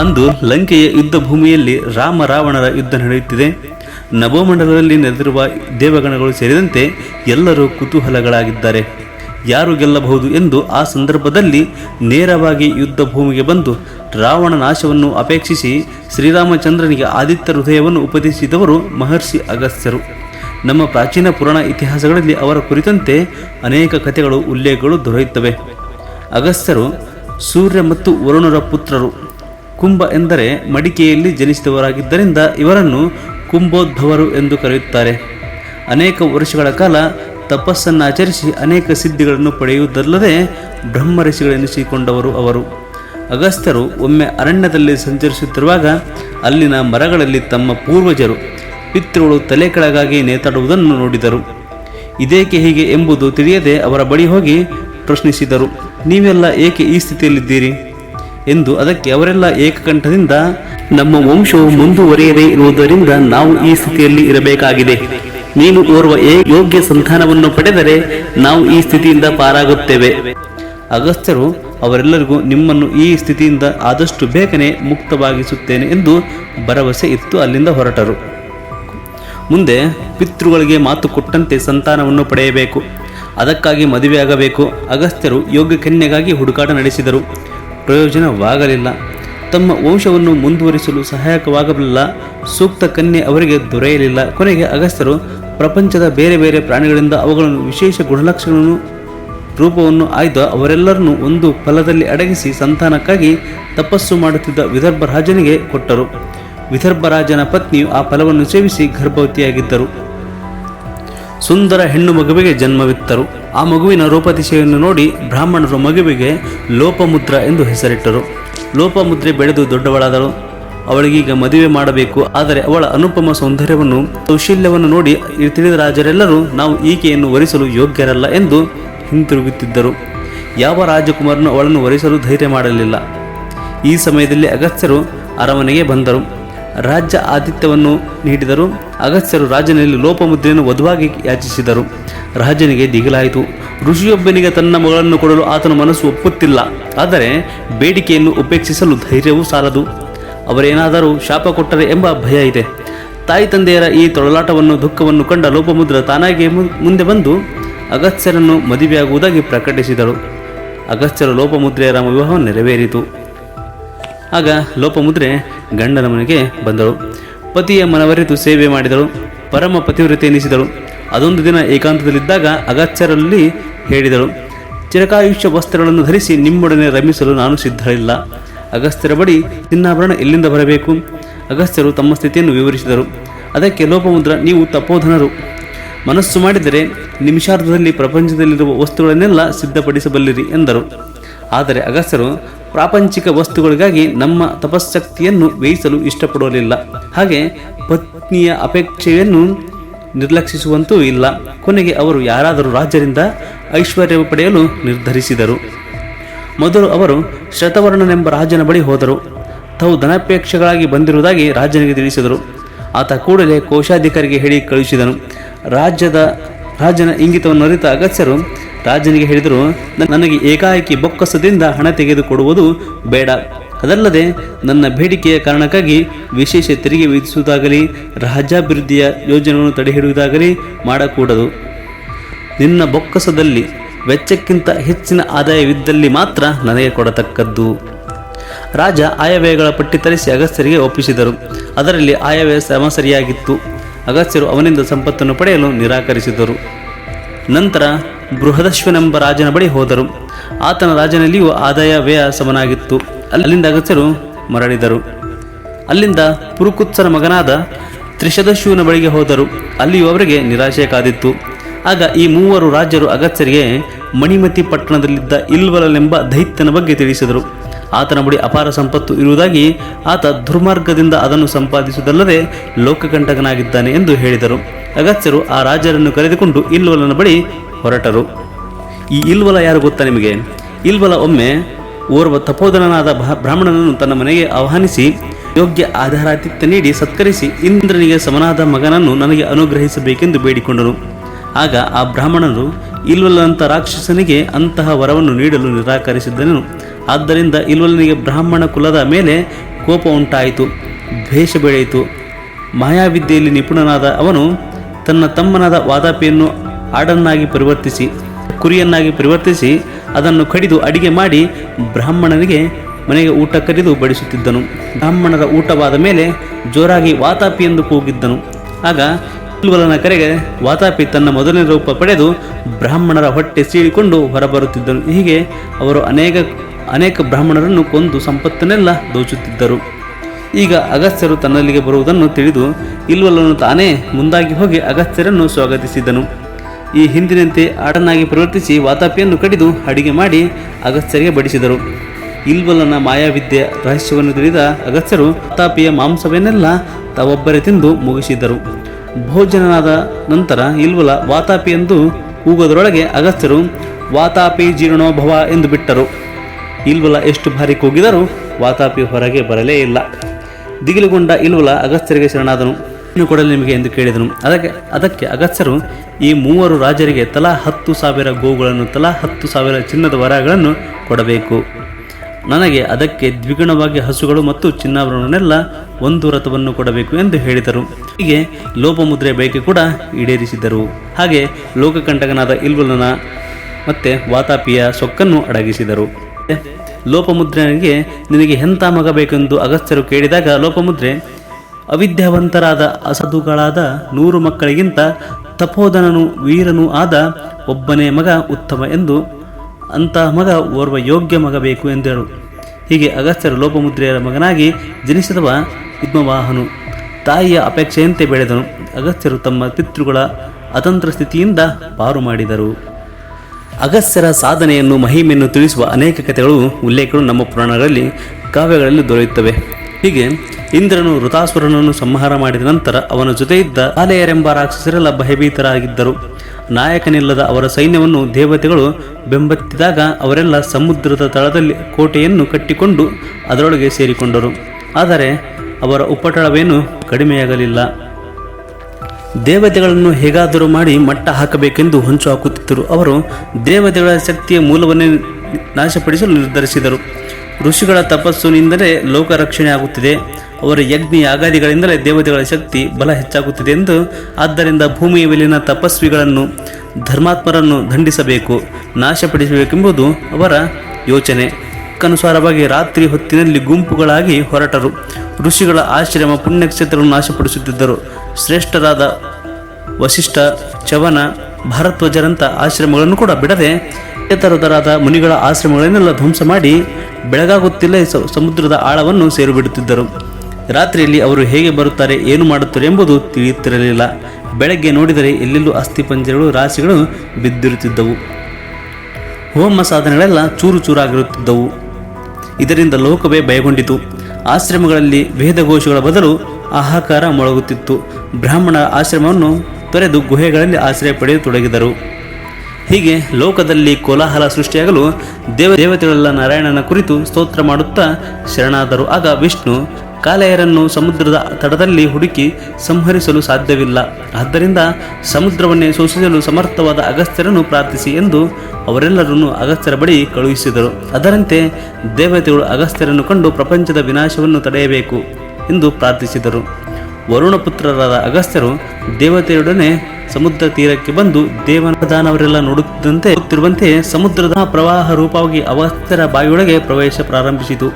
ಅಂದು ಲಂಕೆಯ ಯುದ್ಧ ಭೂಮಿಯಲ್ಲಿ ರಾಮ ರಾವಣರ ಯುದ್ಧ ನಡೆಯುತ್ತಿದೆ. ನವೋಮಂಡಲದಲ್ಲಿ ನೆರೆದಿರುವ ದೇವಗಣಗಳು ಸೇರಿದಂತೆ ಎಲ್ಲರೂ ಕುತೂಹಲಗಳಾಗಿದ್ದಾರೆ. ಯಾರು ಗೆಲ್ಲಬಹುದು ಎಂದು ಆ ಸಂದರ್ಭದಲ್ಲಿ ನೇರವಾಗಿ ಯುದ್ಧ ಭೂಮಿಗೆ ಬಂದು ರಾವಣ ನಾಶವನ್ನು ಅಪೇಕ್ಷಿಸಿ ಶ್ರೀರಾಮಚಂದ್ರನಿಗೆ ಆದಿತ್ಯ ಹೃದಯವನ್ನು ಉಪದೇಶಿಸಿದವರು ಮಹರ್ಷಿ ಅಗಸ್ತ್ಯರು. ನಮ್ಮ ಪ್ರಾಚೀನ ಪುರಾಣ ಇತಿಹಾಸಗಳಲ್ಲಿ ಅವರ ಕುರಿತಂತೆ ಅನೇಕ ಕಥೆಗಳು, ಉಲ್ಲೇಖಗಳು ದೊರೆಯುತ್ತವೆ. ಅಗಸ್ತ್ಯರು ಸೂರ್ಯ ಮತ್ತು ವರುಣರ ಪುತ್ರರು. ಕುಂಭ ಎಂದರೆ ಮಡಿಕೆಯಲ್ಲಿ ಜನಿಸಿದವರಾಗಿದ್ದರಿಂದ ಇವರನ್ನು ಕುಂಭೋದ್ಭವರು ಎಂದು ಕರೆಯುತ್ತಾರೆ. ಅನೇಕ ವರ್ಷಗಳ ಕಾಲ ತಪಸ್ಸನ್ನಾಚರಿಸಿ ಅನೇಕ ಸಿದ್ಧಿಗಳನ್ನು ಪಡೆಯುವುದಲ್ಲದೆ ಬ್ರಹ್ಮ ಋಷಿಗಳೆನಿಸಿಕೊಂಡವರು ಅವರು. ಅಗಸ್ತ್ಯರು ಒಮ್ಮೆ ಅರಣ್ಯದಲ್ಲಿ ಸಂಚರಿಸುತ್ತಿರುವಾಗ ಅಲ್ಲಿನ ಮರಗಳಲ್ಲಿ ತಮ್ಮ ಪೂರ್ವಜರು ಪಿತೃಗಳು ತಲೆ ಕೆಳಗಾಗಿ ನೇತಾಡುವುದನ್ನು ನೋಡಿದರು. ಇದೇಕೆ ಹೀಗೆ ಎಂಬುದು ತಿಳಿಯದೆ ಅವರ ಬಳಿ ಹೋಗಿ ಪ್ರಶ್ನಿಸಿದರು. ನೀವೆಲ್ಲ ಏಕೆ ಈ ಸ್ಥಿತಿಯಲ್ಲಿದ್ದೀರಿ? ಎಂದು ಅದಕ್ಕೆ ಅವರೆಲ್ಲ ಏಕಕಂಠದಿಂದ ನಮ್ಮ ವಂಶವು ಮುಂದುವರಿಯದೇ ಇರುವುದರಿಂದ ನಾವು ಈ ಸ್ಥಿತಿಯಲ್ಲಿ ಇರಬೇಕಾಗಿದೆ. ನೀನು ಓರ್ವ ಯೋಗ್ಯ ಸಂತಾನವನ್ನು ಪಡೆದರೆ ನಾವು ಈ ಸ್ಥಿತಿಯಿಂದ ಪಾರಾಗುತ್ತೇವೆ. ಅಗಸ್ತ್ಯರು ಅವರೆಲ್ಲರಿಗೂ ನಿಮ್ಮನ್ನು ಈ ಸ್ಥಿತಿಯಿಂದ ಆದಷ್ಟು ಬೇಗನೆ ಮುಕ್ತವಾಗಿಸುತ್ತೇನೆ ಎಂದು ಭರವಸೆ ಇತ್ತು ಅಲ್ಲಿಂದ ಹೊರಟರು. ಮುಂದೆ ಪಿತೃಗಳಿಗೆ ಮಾತು ಕೊಟ್ಟಂತೆ ಸಂತಾನವನ್ನು ಪಡೆಯಬೇಕು. ಅದಕ್ಕಾಗಿ ಮದುವೆಯಾಗಬೇಕು. ಅಗಸ್ತ್ಯರು ಯೋಗ್ಯ ಕನ್ಯೆಗಾಗಿ ಹುಡುಕಾಟ ನಡೆಸಿದರು. ಪ್ರಯೋಜನವಾಗಲಿಲ್ಲ. ತಮ್ಮ ವಂಶವನ್ನು ಮುಂದುವರಿಸಲು ಸಹಾಯಕವಾಗಬಲ್ಲ ಸೂಕ್ತ ಕನ್ಯೆ ಅವರಿಗೆ ದೊರೆಯಲಿಲ್ಲ. ಕೊನೆಗೆ ಅಗಸ್ತ್ಯರು ಪ್ರಪಂಚದ ಬೇರೆ ಬೇರೆ ಪ್ರಾಣಿಗಳಿಂದ ಅವುಗಳನ್ನು ವಿಶೇಷ ಗುಣಲಕ್ಷಣಗಳನ್ನು, ರೂಪವನ್ನು ಆಯ್ದ ಅವರೆಲ್ಲರನ್ನು ಒಂದು ಫಲದಲ್ಲಿ ಅಡಗಿಸಿ ಸಂತಾನಕ್ಕಾಗಿ ತಪಸ್ಸು ಮಾಡುತ್ತಿದ್ದ ವಿದರ್ಭ ರಾಜನಿಗೆ ಕೊಟ್ಟರು. ವಿದರ್ಭ ರಾಜನ ಪತ್ನಿಯು ಆ ಫಲವನ್ನು ಸೇವಿಸಿ ಗರ್ಭವತಿಯಾಗಿದ್ದರು. ಸುಂದರ ಹೆಣ್ಣು ಮಗುವಿಗೆ ಜನ್ಮವಿತ್ತರು. ಆ ಮಗುವಿನ ರೂಪದಿಶೆಯನ್ನು ನೋಡಿ ಬ್ರಾಹ್ಮಣರು ಮಗುವಿಗೆ ಲೋಪಮುದ್ರ ಎಂದು ಹೆಸರಿಟ್ಟರು. ಲೋಪಮುದ್ರೆ ಬೆಳೆದು ದೊಡ್ಡವಳಾದಳು. ಅವಳಿಗೀಗ ಮದುವೆ ಮಾಡಬೇಕು, ಆದರೆ ಅವಳ ಅನುಪಮ ಸೌಂದರ್ಯವನ್ನು, ಕೌಶಲ್ಯವನ್ನು ನೋಡಿ ತಿಳಿದ ರಾಜರೆಲ್ಲರೂ ನಾವು ಈಕೆಯನ್ನು ವರಿಸಲು ಯೋಗ್ಯರಲ್ಲ ಎಂದು ಹಿಂತಿರುಗುತ್ತಿದ್ದರು. ಯಾವ ರಾಜಕುಮಾರನು ಅವಳನ್ನು ವರಿಸಲು ಧೈರ್ಯ ಮಾಡಲಿಲ್ಲ. ಈ ಸಮಯದಲ್ಲಿ ಅಗಸ್ತ್ಯರು ಅರಮನೆಗೆ ಬಂದರು. ರಾಜ್ಯ ಆದಿತ್ಯವನ್ನು ನೀಡಿದರು. ಅಗಸ್ತ್ಯರು ರಾಜನಲ್ಲಿ ಲೋಪಮುದ್ರೆಯನ್ನು ವಧುವಾಗಿ ಯಾಚಿಸಿದರು. ರಾಜನಿಗೆ ದಿಗಿಲಾಯಿತು. ಋಷಿಯೊಬ್ಬನಿಗೆ ತನ್ನ ಮಗಳನ್ನು ಕೊಡಲು ಆತನ ಮನಸ್ಸು ಒಪ್ಪುತ್ತಿಲ್ಲ. ಆದರೆ ಬೇಡಿಕೆಯನ್ನು ಉಪೇಕ್ಷಿಸಲು ಧೈರ್ಯವೂ ಸಾಲದು. ಅವರೇನಾದರೂ ಶಾಪ ಕೊಟ್ಟರೆ ಎಂಬ ಭಯ ಇದೆ. ತಾಯಿ ತಂದೆಯರ ಈ ತೊಳಲಾಟವನ್ನು, ದುಃಖವನ್ನು ಕಂಡ ಲೋಪಮುದ್ರ ತಾನಾಗಿಯೇ ಮುಂದೆ ಬಂದು ಅಗಸ್ತ್ಯರನ್ನು ಮದುವೆಯಾಗುವುದಾಗಿ ಪ್ರಕಟಿಸಿದಳು. ಅಗಸ್ತ್ಯರ ಲೋಪಮುದ್ರೆಯರ ವಿವಾಹ ನೆರವೇರಿತು. ಆಗ ಲೋಪಮುದ್ರೆ ಗಂಡನ ಮನೆಗೆ ಬಂದಳು. ಪತಿಯ ಮನವರಿತು ಸೇವೆ ಮಾಡಿದಳು. ಪರಮ ಪತಿವ್ರತೆ ಎನಿಸಿದಳು. ಅದೊಂದು ದಿನ ಏಕಾಂತದಲ್ಲಿದ್ದಾಗ ಅಗತ್ಯರಲ್ಲಿ ಹೇಳಿದಳು. ಚಿರಕಾಯುಷ್ಯ ವಸ್ತ್ರಗಳನ್ನು ಧರಿಸಿ ನಿಮ್ಮೊಡನೆ ರಮಿಸಲು ನಾನು ಸಿದ್ಧರಿಲ್ಲ. ಅಗಸ್ತ್ಯರ ಬಳಿ ಚಿನ್ನಾಭರಣ ಎಲ್ಲಿಂದ ಬರಬೇಕು? ಅಗಸ್ತ್ಯರು ತಮ್ಮ ಸ್ಥಿತಿಯನ್ನು ವಿವರಿಸಿದರು. ಅದಕ್ಕೆ ಲೋಪಮುದ್ರ, ನೀವು ತಪೋಧನರು. ಮನಸ್ಸು ಮಾಡಿದರೆ ನಿಮಿಷಾರ್ಧದಲ್ಲಿ ಪ್ರಪಂಚದಲ್ಲಿರುವ ವಸ್ತುಗಳನ್ನೆಲ್ಲ ಸಿದ್ಧಪಡಿಸಬಲ್ಲಿರಿ ಎಂದರು. ಆದರೆ ಅಗಸ್ತ್ಯರು ಪ್ರಾಪಂಚಿಕ ವಸ್ತುಗಳಿಗಾಗಿ ನಮ್ಮ ತಪಸ್ಸಕ್ತಿಯನ್ನು ವ್ಯಯಿಸಲು ಇಷ್ಟಪಡಲಿಲ್ಲ. ಹಾಗೆ ಪತ್ನಿಯ ಅಪೇಕ್ಷೆಯನ್ನು ನಿರ್ಲಕ್ಷಿಸುವಂತೂ ಇಲ್ಲ. ಕೊನೆಗೆ ಅವರು ಯಾರಾದರೂ ರಾಜರಿಂದ ಐಶ್ವರ್ಯ ಪಡೆಯಲು ನಿರ್ಧರಿಸಿದರು. ಮೊದಲು ಅವರು ಶತವರ್ಣನೆಂಬ ರಾಜನ ಬಳಿ ಹೋದರು. ತಾವು ಧನಾಪೇಕ್ಷೆಗಳಾಗಿ ಬಂದಿರುವುದಾಗಿ ರಾಜನಿಗೆ ತಿಳಿಸಿದರು. ಆತ ಕೂಡಲೇ ಕೋಶಾಧಿಕಾರಿಗೆ ಹೇಳಿ ಕಳುಹಿಸಿದನು. ರಾಜ್ಯದ ರಾಜನ ಇಂಗಿತವನ್ನು ಅರಿತ ಅಗತ್ಯರು ರಾಜನಿಗೆ ಹೇಳಿದರು, "ನ- ನನಗೆ ಏಕಾಏಕಿ ಬೊಕ್ಕಸದಿಂದ ಹಣ ತೆಗೆದುಕೊಡುವುದು ಬೇಡ. ಅದಲ್ಲದೆ ನನ್ನ ಬೇಡಿಕೆಯ ಕಾರಣಕ್ಕಾಗಿ ವಿಶೇಷ ತೆರಿಗೆ ವಿಧಿಸುವುದಾಗಲಿ, ರಾಜ್ಯಾಭಿವೃದ್ಧಿಯ ಯೋಜನೆಗಳನ್ನು ತಡೆಹಿಡಿಯುವುದಾಗಲಿ ಮಾಡಕೂಡದು. ನಿನ್ನ ಬೊಕ್ಕಸದಲ್ಲಿ ವೆಚ್ಚಕ್ಕಿಂತ ಹೆಚ್ಚಿನ ಆದಾಯವಿದ್ದಲ್ಲಿ ಮಾತ್ರ ನನಗೆ ಕೊಡತಕ್ಕದ್ದು. ರಾಜ ಆಯವ್ಯಯಗಳ ಪಟ್ಟಿ ತರಿಸಿ ಅಗಸ್ತ್ಯರಿಗೆ ಒಪ್ಪಿಸಿದರು. ಅದರಲ್ಲಿ ಆಯವ್ಯಯ ಸಮಸರಿಯಾಗಿತ್ತು. ಅಗಸ್ತ್ಯರು ಅವನಿಂದ ಸಂಪತ್ತನ್ನು ಪಡೆಯಲು ನಿರಾಕರಿಸಿದರು. ನಂತರ ಬೃಹದಶ್ವನೆಂಬ ರಾಜನ ಬಳಿ ಹೋದರು. ಆತನ ರಾಜನಲ್ಲಿಯೂ ಆದಾಯ ವ್ಯಯ ಸಮನಾಗಿತ್ತು ಅಲ್ಲಿಂದ ಅಗಸ್ತ್ಯರು ಮರಳಿದರು. ಅಲ್ಲಿಂದ ಪುರುಕುತ್ಸನ ಮಗನಾದ ತ್ರಿಶದಶುವಿನ ಬಳಿಗೆ ಹೋದರು. ಅಲ್ಲಿಯೂ ಅವರಿಗೆ ನಿರಾಶೆ ಕಾದಿತ್ತು. ಆಗ ಈ ಮೂವರು ರಾಜರು ಅಗತ್ಯರಿಗೆ ಮಣಿಮತಿ ಪಟ್ಟಣದಲ್ಲಿದ್ದ ಇಲ್ವಲನೆಂಬ ದೈತ್ಯನ ಬಗ್ಗೆ ತಿಳಿಸಿದರು. ಆತನ ಬಳಿ ಅಪಾರ ಸಂಪತ್ತು ಇರುವುದಾಗಿ ಆತ ದುರ್ಮಾರ್ಗದಿಂದ ಅದನ್ನು ಸಂಪಾದಿಸುವುದಲ್ಲದೆ ಲೋಕಕಂಟಕನಾಗಿದ್ದಾನೆ ಎಂದು ಹೇಳಿದರು. ಅಗತ್ಯರು ಆ ರಾಜರನ್ನು ಕರೆದುಕೊಂಡು ಇಲ್ವಲನ ಬಳಿ ಹೊರಟರು. ಈ ಇಲ್ವಲ ಯಾರು ಗೊತ್ತಾ ನಿಮಗೆ? ಇಲ್ವಲ ಒಮ್ಮೆ ಓರ್ವ ತಪೋಧನನಾದ ಬ್ರಾಹ್ಮಣನನ್ನು ತನ್ನ ಮನೆಗೆ ಆಹ್ವಾನಿಸಿ, ಯೋಗ್ಯ ಆಧಾರಾತಿಥ್ಯ ನೀಡಿ ಸತ್ಕರಿಸಿ ಇಂದ್ರನಿಗೆ ಸಮನಾದ ಮಗನನ್ನು ನನಗೆ ಅನುಗ್ರಹಿಸಬೇಕೆಂದು ಬೇಡಿಕೊಂಡನು. ಆಗ ಆ ಬ್ರಾಹ್ಮಣನು ಇಲ್ವಲಂತ ರಾಕ್ಷಸನಿಗೆ ಅಂತಹ ವರವನ್ನು ನೀಡಲು ನಿರಾಕರಿಸಿದ್ದನು. ಆದ್ದರಿಂದ ಇಲ್ವಲನಿಗೆ ಬ್ರಾಹ್ಮಣ ಕುಲದ ಮೇಲೆ ಕೋಪ ಉಂಟಾಯಿತು, ದ್ವೇಷ ಬೆಳೆಯಿತು. ಮಾಯಾವಿದ್ಯೆಯಲ್ಲಿ ನಿಪುಣನಾದ ಅವನು ತನ್ನ ತಮ್ಮನಾದ ವಾತಾಪಿಯನ್ನು ಆಡನ್ನಾಗಿ ಪರಿವರ್ತಿಸಿ, ಕುರಿಯನ್ನಾಗಿ ಪರಿವರ್ತಿಸಿ ಅದನ್ನು ಕಡಿದು ಅಡಿಗೆ ಮಾಡಿ ಬ್ರಾಹ್ಮಣನಿಗೆ ಮನೆಗೆ ಊಟ ಕರೆದು ಬಡಿಸುತ್ತಿದ್ದನು. ಬ್ರಾಹ್ಮಣರ ಊಟವಾದ ಮೇಲೆ ಜೋರಾಗಿ ವಾತಾಪಿ ಎಂದು ಕೂಗಿದ್ದನು. ಆಗ ಇಲ್ವಲನ ಕರೆಗೆ ವಾತಾಪಿ ತನ್ನ ಮೊದಲನೇ ರೂಪ ಪಡೆದು ಬ್ರಾಹ್ಮಣರ ಹೊಟ್ಟೆ ಸೀಳಿಕೊಂಡು ಹೊರಬರುತ್ತಿದ್ದನು. ಹೀಗೆ ಅವರು ಅನೇಕ ಅನೇಕ ಬ್ರಾಹ್ಮಣರನ್ನು ಕೊಂದು ಸಂಪತ್ತನ್ನೆಲ್ಲ ದೋಚುತ್ತಿದ್ದರು. ಈಗ ಅಗಸ್ತ್ಯರು ತನ್ನಲ್ಲಿಗೆ ಬರುವುದನ್ನು ತಿಳಿದು ಇಲ್ವಲನು ತಾನೇ ಮುಂದಾಗಿ ಹೋಗಿ ಅಗಸ್ತ್ಯರನ್ನು ಸ್ವಾಗತಿಸಿದನು. ಈ ಹಿಂದಿನಂತೆ ಆಡನಾಗಿ ಪ್ರವರ್ತಿಸಿ ವಾತಾಪಿಯನ್ನು ಕಡಿದು ಅಡಿಗೆ ಮಾಡಿ ಅಗಸ್ತ್ಯರಿಗೆ ಬಡಿಸಿದರು. ಇಲ್ವಲನ ಮಾಯಾವಿದ್ಯೆ ರಹಸ್ಯವನ್ನು ತಿಳಿದ ಅಗಸ್ತ್ಯರು ವಾತಾಪಿಯ ಮಾಂಸವನ್ನೆಲ್ಲ ತಾವೊಬ್ಬರೇ ತಿಂದು ಮುಗಿಸಿದರು ಭೋಜನನಾದ ನಂತರ ಇಲ್ವಲ ವಾತಾಪಿ ಎಂದು ಕೂಗೋದರೊಳಗೆ ಅಗಸ್ತ್ಯರು ವಾತಾಪಿ ಜೀರ್ಣೋಭವ ಎಂದು ಬಿಟ್ಟರು. ಇಲ್ವಲ ಎಷ್ಟು ಬಾರಿ ಕೂಗಿದರೂ ವಾತಾಪಿ ಹೊರಗೆ ಬರಲೇ ಇಲ್ಲ. ದಿಗಿಲುಗೊಂಡ ಇಲ್ವಲ ಅಗಸ್ತ್ಯರಿಗೆ ಶರಣಾದನು. ಕೊಡಲು ನಿಮಗೆ ಎಂದು ಕೇಳಿದನು. ಅದಕ್ಕೆ ಅದಕ್ಕೆ ಅಗಸ್ತ್ಯರು ಈ ಮೂವರು ರಾಜರಿಗೆ ತಲಾ ಹತ್ತು ಸಾವಿರ ಗೋವುಗಳನ್ನು, ತಲಾ ಹತ್ತು ಸಾವಿರ ಚಿನ್ನದ ವರಗಳನ್ನು ಕೊಡಬೇಕು. ನನಗೆ ಅದಕ್ಕೆ ದ್ವಿಗುಣವಾಗಿ ಹಸುಗಳು ಮತ್ತು ಚಿನ್ನಾಭರಣವನ್ನೆಲ್ಲ ಒಂದು ರಥವನ್ನು ಕೊಡಬೇಕು ಎಂದು ಹೇಳಿದರು. ಹೀಗೆ ಲೋಪಮುದ್ರೆ ಬಯಕೆ ಕೂಡ ಈಡೇರಿಸಿದರು ಹಾಗೆ ಲೋಕಕಂಟಕನಾದ ಇಲ್ವಲನ ಮತ್ತೆ ವಾತಾಪಿಯ ಸೊಕ್ಕನ್ನು ಅಡಗಿಸಿದರು. ಲೋಪಮುದ್ರೆಗೆ ನಿನಗೆ ಎಂಥ ಮಗ ಬೇಕೆಂದು ಅಗಸ್ತ್ಯರು ಕೇಳಿದಾಗ ಲೋಪಮುದ್ರೆ ಅವಿದ್ಯಾವಂತರಾದ ಅಸಧುಗಳಾದ ನೂರು ಮಕ್ಕಳಿಗಿಂತ ತಪೋಧನನು ವೀರನೂ ಆದ ಒಬ್ಬನೇ ಮಗ ಉತ್ತಮ ಎಂದು ಅಂತಹ ಮಗ ಓರ್ವ ಯೋಗ್ಯ ಮಗ ಬೇಕು ಎಂದರು ಹೀಗೆ ಅಗಸ್ತ್ಯರು ಲೋಪಮುದ್ರೆಯರ ಮಗನಾಗಿ ಜನಿಸಿದವ ಪದ್ಮವಾಹನು. ತಾಯಿಯ ಅಪೇಕ್ಷೆಯಂತೆ ಬೆಳೆದನು. ಅಗಸ್ತ್ಯರು ತಮ್ಮ ಪಿತೃಗಳ ಅತಂತ್ರ ಸ್ಥಿತಿಯಿಂದ ಪಾರು ಮಾಡಿದರು. ಅಗಸ್ತ್ಯರ ಸಾಧನೆಯನ್ನು ಮಹಿಮೆಯನ್ನು ತಿಳಿಸುವ ಅನೇಕ ಕಥೆಗಳು ಉಲ್ಲೇಖಗಳು ನಮ್ಮ ಪುರಾಣಗಳಲ್ಲಿ ಕಾವ್ಯಗಳಲ್ಲಿ ದೊರೆಯುತ್ತವೆ. ಹೀಗೆ ಇಂದ್ರನು ಋತಾಸುರನನ್ನು ಸಂಹಾರ ಮಾಡಿದ ನಂತರ ಅವನ ಜೊತೆ ಇದ್ದ ಆಲೆಯರೆಂಬ ರಾಕ್ಷಸರೆಲ್ಲ ಭಯಭೀತರಾಗಿದ್ದರು ನಾಯಕನಿಲ್ಲದ ಅವರ ಸೈನ್ಯವನ್ನು ದೇವತೆಗಳು ಬೆಂಬತ್ತಿದಾಗ ಅವರೆಲ್ಲ ಸಮುದ್ರದ ತಳದಲ್ಲಿ ಕೋಟೆಯನ್ನು ಕಟ್ಟಿಕೊಂಡು ಅದರೊಳಗೆ ಸೇರಿಕೊಂಡರು. ಆದರೆ ಅವರ ಉಪಟಳವೇನು ಕಡಿಮೆಯಾಗಲಿಲ್ಲ. ದೇವತೆಗಳನ್ನು ಹೇಗಾದರೂ ಮಾಡಿ ಮಟ್ಟ ಹಾಕಬೇಕೆಂದು ಹೊಂಚು ಹಾಕುತ್ತಿದ್ದರು. ಅವರು ದೇವತೆಗಳ ಶಕ್ತಿಯ ಮೂಲವನ್ನೇ ನಾಶಪಡಿಸಲು ನಿರ್ಧರಿಸಿದರು. ಋಷಿಗಳ ತಪಸ್ಸಿನಿಂದಲೇ ಲೋಕ ರಕ್ಷಣೆ ಆಗುತ್ತಿದೆ. ಅವರ ಯಜ್ಞ ಯಾಗಾದಿಗಳಿಂದಲೇ ದೇವತೆಗಳ ಶಕ್ತಿ ಬಲ ಹೆಚ್ಚಾಗುತ್ತಿದೆ ಎಂದು ಆದ್ದರಿಂದ ಭೂಮಿಯ ಮೇಲಿನ ತಪಸ್ವಿಗಳನ್ನು, ಧರ್ಮಾತ್ಮರನ್ನು ದಂಡಿಸಬೇಕು, ನಾಶಪಡಿಸಬೇಕೆಂಬುದು ಅವರ ಯೋಚನೆ. ಅನುಸಾರವಾಗಿ ರಾತ್ರಿ ಹೊತ್ತಿನಲ್ಲಿ ಗುಂಪುಗಳಾಗಿ ಹೊರಟರು. ಋಷಿಗಳ ಆಶ್ರಮ ಪುಣ್ಯಕ್ಷೇತ್ರವನ್ನು ನಾಶಪಡಿಸುತ್ತಿದ್ದರು. ಶ್ರೇಷ್ಠರಾದ ವಶಿಷ್ಠ ಚವನ ಭಾರತ್ವಜರಂಥ ಆಶ್ರಮಗಳನ್ನು ಕೂಡ ಬಿಡದೆ ಇತರದರಾದ ಮುನಿಗಳ ಆಶ್ರಮಗಳನ್ನೆಲ್ಲ ಧ್ವಂಸ ಮಾಡಿ ಬೆಳಗಾಗುತ್ತಿಲ್ಲ ಸಮುದ್ರದ ಆಳವನ್ನು ಸೇರಿಬಿಡುತ್ತಿದ್ದರು. ರಾತ್ರಿಯಲ್ಲಿ ಅವರು ಹೇಗೆ ಬರುತ್ತಾರೆ, ಏನು ಮಾಡುತ್ತಾರೆ ಎಂಬುದು ತಿಳಿಯುತ್ತಿರಲಿಲ್ಲ. ಬೆಳಗ್ಗೆ ನೋಡಿದರೆ ಎಲ್ಲೆಲ್ಲೂ ಅಸ್ಥಿಪಂಜರಗಳು ರಾಶಿಗಳು ಬಿದ್ದಿರುತ್ತಿದ್ದವು. ಹೋಮ ಸಾಧನೆಗಳೆಲ್ಲ ಚೂರು ಚೂರಾಗಿರುತ್ತಿದ್ದವು. ಇದರಿಂದ ಲೋಕವೇ ಭಯಗೊಂಡಿತು. ಆಶ್ರಮಗಳಲ್ಲಿ ವೇದಘೋಷಗಳ ಬದಲು ಆಹಾಕಾರ ಮೊಳಗುತ್ತಿತ್ತು. ಬ್ರಾಹ್ಮಣ ಆಶ್ರಮವನ್ನು ತೊರೆದು ಗುಹೆಗಳಲ್ಲಿ ಆಶ್ರಯ ಪಡೆಯತೊಡಗಿದರು. ಹೀಗೆ ಲೋಕದಲ್ಲಿ ಕೋಲಾಹಲ ಸೃಷ್ಟಿಯಾಗಲು ದೇವ ದೇವತೆಗಳೆಲ್ಲ ನಾರಾಯಣನ ಕುರಿತು ಸ್ತೋತ್ರ ಮಾಡುತ್ತಾ ಶರಣಾದರು. ಆಗ ವಿಷ್ಣು ಕಾಲೆಯರನ್ನು ಸಮುದ್ರದ ತಡದಲ್ಲಿ ಹುಡುಕಿ ಸಂಹರಿಸಲು ಸಾಧ್ಯವಿಲ್ಲ. ಆದ್ದರಿಂದ ಸಮುದ್ರವನ್ನೇ ಶೋಷಿಸಲು ಸಮರ್ಥವಾದ ಅಗಸ್ತ್ಯರನ್ನು ಪ್ರಾರ್ಥಿಸಿ ಎಂದು ಅವರೆಲ್ಲರನ್ನು ಅಗಸ್ತ್ಯರ ಬಳಿ ಕಳುಹಿಸಿದರು. ಅದರಂತೆ ದೇವತೆಗಳು ಅಗಸ್ತ್ಯರನ್ನು ಕಂಡು ಪ್ರಪಂಚದ ವಿನಾಶವನ್ನು ತಡೆಯಬೇಕು ಎಂದು ಪ್ರಾರ್ಥಿಸಿದರು. ವರುಣಪುತ್ರರಾದ ಅಗಸ್ತ್ಯರು ದೇವತೆಯೊಡನೆ ಸಮುದ್ರ ತೀರಕ್ಕೆ ಬಂದು ದೇವನದಾನವರೆಲ್ಲ ನೋಡುತ್ತಿದ್ದಂತೆ ನೋಡುತ್ತಿರುವಂತೆ ಸಮುದ್ರದ ಪ್ರವಾಹ ರೂಪವಾಗಿ ಅವಸ್ಥರ ಬಾಯಿಯೊಳಗೆ ಪ್ರವೇಶ ಪ್ರಾರಂಭಿಸಿತು.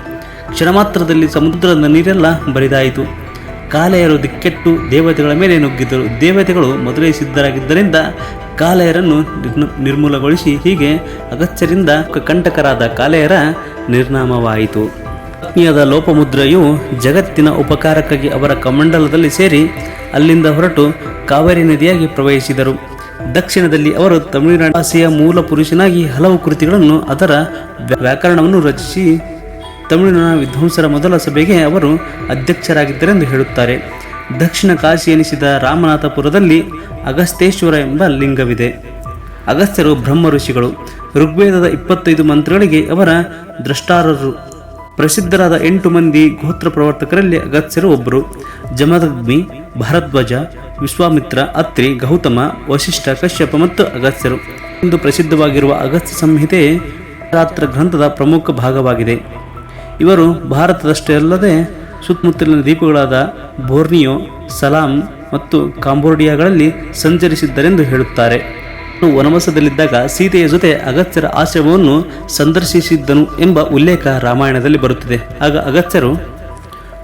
ಕ್ಷಣ ಮಾತ್ರದಲ್ಲಿ ಸಮುದ್ರದ ನೀರೆಲ್ಲ ಬರಿದಾಯಿತು. ಕಾಲೆಯರು ದಿಕ್ಕೆಟ್ಟು ದೇವತೆಗಳ ಮೇಲೆ ನುಗ್ಗಿದರು. ದೇವತೆಗಳು ಮೊದಲೇ ಸಿದ್ಧರಾಗಿದ್ದರಿಂದ ಕಾಲೆಯರನ್ನು ನಿರ್ಮೂಲಗೊಳಿಸಿ ಹೀಗೆ ಅಗತ್ಯರಿಂದ ಕಂಟಕರಾದ ಕಾಲೆಯರ ನಿರ್ನಾಮವಾಯಿತು. ಪತ್ನಿಯಾದ ಲೋಪಮುದ್ರೆಯು ಜಗತ್ತಿನ ಉಪಕಾರಕ್ಕಾಗಿ ಅವರ ಕಮಂಡಲದಲ್ಲಿ ಸೇರಿ ಅಲ್ಲಿಂದ ಹೊರಟು ಕಾವೇರಿ ನದಿಯಾಗಿ ಪ್ರವಹಿಸಿದರು. ದಕ್ಷಿಣದಲ್ಲಿ ಅವರು ತಮಿಳುನಾಡು ಭಾಷೆಯ ಮೂಲ ಪುರುಷನಾಗಿ ಹಲವು ಕೃತಿಗಳನ್ನು ಅದರ ವ್ಯಾಕರಣವನ್ನು ರಚಿಸಿ ತಮಿಳಿನ ವಿದ್ವಾಂಸರ ಮೊದಲ ಸಭೆಗೆ ಅವರು ಅಧ್ಯಕ್ಷರಾಗಿದ್ದರೆಂದು ಹೇಳುತ್ತಾರೆ. ದಕ್ಷಿಣ ಕಾಶಿ ಎನಿಸಿದ ರಾಮನಾಥಪುರದಲ್ಲಿ ಅಗಸ್ತೇಶ್ವರ ಎಂಬ ಲಿಂಗವಿದೆ. ಅಗಸ್ತ್ಯರು ಬ್ರಹ್ಮ ಋಷಿಗಳು. ಋಗ್ವೇದದ ಇಪ್ಪತ್ತೈದು ಮಂತ್ರಗಳಿಗೆ ಅವರ ದ್ರಷ್ಟಾರರು. ಪ್ರಸಿದ್ಧರಾದ ಎಂಟು ಮಂದಿ ಗೋತ್ರ ಪ್ರವರ್ತಕರಲ್ಲಿ ಅಗಸ್ತ್ಯರು ಒಬ್ಬರು. ಜಮದಗ್ನಿ, ಭರದ್ವಾಜ ವಿಶ್ವಾಮಿತ್ರ, ಅತ್ರಿ, ಗೌತಮ ವಶಿಷ್ಠ ಕಶ್ಯಪ ಮತ್ತು ಅಗಸ್ತ್ಯರು. ಇಂದು ಪ್ರಸಿದ್ಧವಾಗಿರುವ ಅಗಸ್ತ್ಯ ಸಂಹಿತೆ ರಾತ್ರ ಗ್ರಂಥದ ಪ್ರಮುಖ ಭಾಗವಾಗಿದೆ. ಇವರು ಭಾರತದಷ್ಟೇ ಅಲ್ಲದೆ ಸುತ್ತಮುತ್ತಲಿನ ದ್ವೀಪಗಳಾದ ಬೋರ್ನಿಯೋ, ಸಲಾಂ ಮತ್ತು ಕಾಂಬೋಡಿಯಾಗಳಲ್ಲಿ ಸಂಚರಿಸಿದ್ದರೆಂದು ಹೇಳುತ್ತಾರೆ. ವನವಸದಲ್ಲಿದ್ದಾಗ ಸೀತೆಯ ಜೊತೆ ಅಗತ್ಯರ ಆಶ್ರಮವನ್ನು ಸಂದರ್ಶಿಸಿದ್ದನು ಎಂಬ ಉಲ್ಲೇಖ ರಾಮಾಯಣದಲ್ಲಿ ಬರುತ್ತಿದೆ. ಆಗ ಅಗತ್ಯರು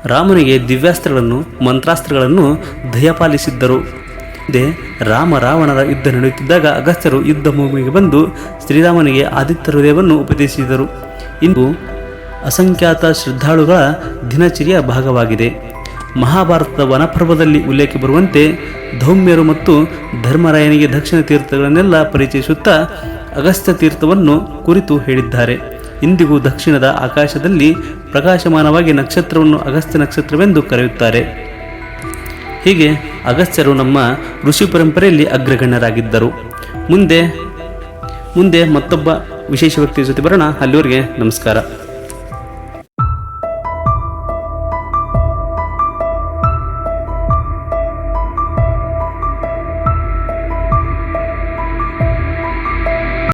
ರಾಮನಿಗೆ ದಿವ್ಯಾಸ್ತ್ರಗಳನ್ನು, ಮಂತ್ರಾಸ್ತ್ರಗಳನ್ನು ದಯಪಾಲಿಸಿದ್ದರು ಇದೇ ರಾಮ ರಾವಣರ ಯುದ್ಧ ನಡೆಯುತ್ತಿದ್ದಾಗ ಅಗಸ್ತ್ಯರು ಯುದ್ಧ ಭೂಮಿಗೆ ಬಂದು ಶ್ರೀರಾಮನಿಗೆ ಆದಿತ್ಯ ಹೃದಯವನ್ನು ಉಪದೇಶಿಸಿದರು. ಇಂದು ಅಸಂಖ್ಯಾತ ಶ್ರದ್ಧಾಳುಗಳ ದಿನಚರಿಯ ಭಾಗವಾಗಿದೆ. ಮಹಾಭಾರತದ ವನಪರ್ವದಲ್ಲಿ ಉಲ್ಲೇಖ ಬರುವಂತೆ ಧೌಮ್ಯರು ಮತ್ತು ಧರ್ಮರಾಯನಿಗೆ ದಕ್ಷಿಣ ತೀರ್ಥಗಳನ್ನೆಲ್ಲ ಪರಿಚಯಿಸುತ್ತಾ ಅಗಸ್ತ್ಯ ತೀರ್ಥವನ್ನು ಕುರಿತು ಹೇಳಿದ್ದಾರೆ. ಇಂದಿಗೂ ದಕ್ಷಿಣದ ಆಕಾಶದಲ್ಲಿ ಪ್ರಕಾಶಮಾನವಾಗಿ ನಕ್ಷತ್ರವನ್ನು ಅಗಸ್ತ್ಯ ನಕ್ಷತ್ರವೆಂದು ಕರೆಯುತ್ತಾರೆ. ಹೀಗೆ ಅಗಸ್ತ್ಯರು ನಮ್ಮ ಋಷಿ ಪರಂಪರೆಯಲ್ಲಿ ಅಗ್ರಗಣ್ಯರಾಗಿದ್ದರು. ಮುಂದೆ ಮುಂದೆ ಮತ್ತೊಬ್ಬ ವಿಶೇಷ ವ್ಯಕ್ತಿಯ ಜೊತೆ ಬರೋಣ. ಅಲ್ಲಿವರೆಗೆ ನಮಸ್ಕಾರ.